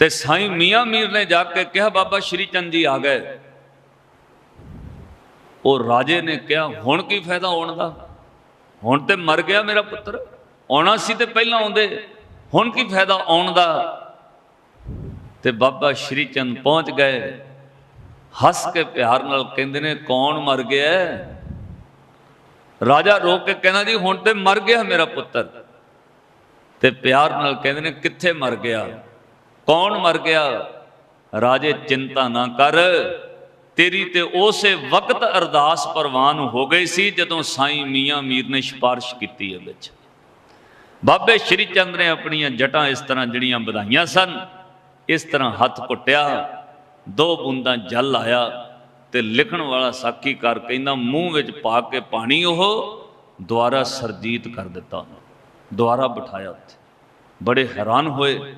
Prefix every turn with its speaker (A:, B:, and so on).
A: ਤੇ ਸਾਈਂ ਮੀਆਂ ਮੀਰ ਨੇ ਜਾ ਕੇ ਕਿਹਾ, ਬਾਬਾ ਸ਼੍ਰੀ ਚੰਦ ਜੀ ਆ ਗਏ। ਉਹ ਰਾਜੇ ਨੇ ਕਿਹਾ, ਹੁਣ ਕੀ ਫਾਇਦਾ ਆਉਣ ਦਾ? ਹੁਣ ਤੇ ਮਰ ਗਿਆ ਮੇਰਾ ਪੁੱਤਰ, ਆਉਣਾ ਸੀ ਤੇ ਪਹਿਲਾਂ ਆਉਂਦੇ, ਹੁਣ ਕੀ ਫਾਇਦਾ ਆਉਣ ਦਾ? ਤੇ ਬਾਬਾ ਸ਼੍ਰੀ ਚੰਦ ਪਹੁੰਚ ਗਏ। ਹੱਸ ਕੇ ਪਿਆਰ ਨਾਲ ਕਹਿੰਦੇ ਨੇ, ਕੌਣ ਮਰ ਗਿਆ ਰਾਜਾ ਰੋਕ ਕੇ ਕਹਿੰਦਾ, ਜੀ ਹੁਣ ਤੇ ਮਰ ਗਿਆ ਮੇਰਾ ਪੁੱਤਰ। ਤੇ ਪਿਆਰ ਨਾਲ ਕਹਿੰਦੇ ਨੇ, ਕਿੱਥੇ ਮਰ ਗਿਆ? ਕੌਣ ਮਰ ਗਿਆ? ਰਾਜੇ ਚਿੰਤਾ ਨਾ ਕਰ। ਤੇਰੀ ਤੇ ਉਸੇ ਵਕਤ ਅਰਦਾਸ ਪ੍ਰਵਾਨ ਹੋ ਗਈ ਸੀ ਜਦੋਂ ਸਾਈਂ ਮੀਆਂ ਮੀਰ ਨੇ ਸਿਫਾਰਿਸ਼ ਕੀਤੀ ਹੈ ਵਿੱਚ। ਬਾਬੇ ਸ਼੍ਰੀ ਚੰਦ ਨੇ ਆਪਣੀਆਂ ਜਟਾਂ ਇਸ ਤਰ੍ਹਾਂ ਜਿਹੜੀਆਂ ਵਧਾਈਆਂ ਸਨ, ਇਸ ਤਰ੍ਹਾਂ ਹੱਥ ਕੁੱਟਿਆ ਦੋ ਬੂੰਦਾਂ ਜਲ ਆਇਆ ਤੇ ਲਿਖਣ ਵਾਲਾ ਸਾਖੀਕਾਰ ਕਹਿੰਦਾ, ਮੂੰਹ ਵਿੱਚ ਪਾ ਕੇ ਪਾਣੀ ਉਹ ਦੁਆਰਾ ਸਰਜੀਤ ਕਰ ਦਿੱਤਾ। ਦੁਆਰਾ ਬਿਠਾਇਆ ਉੱਥੇ। ਬੜੇ ਹੈਰਾਨ ਹੋਏ।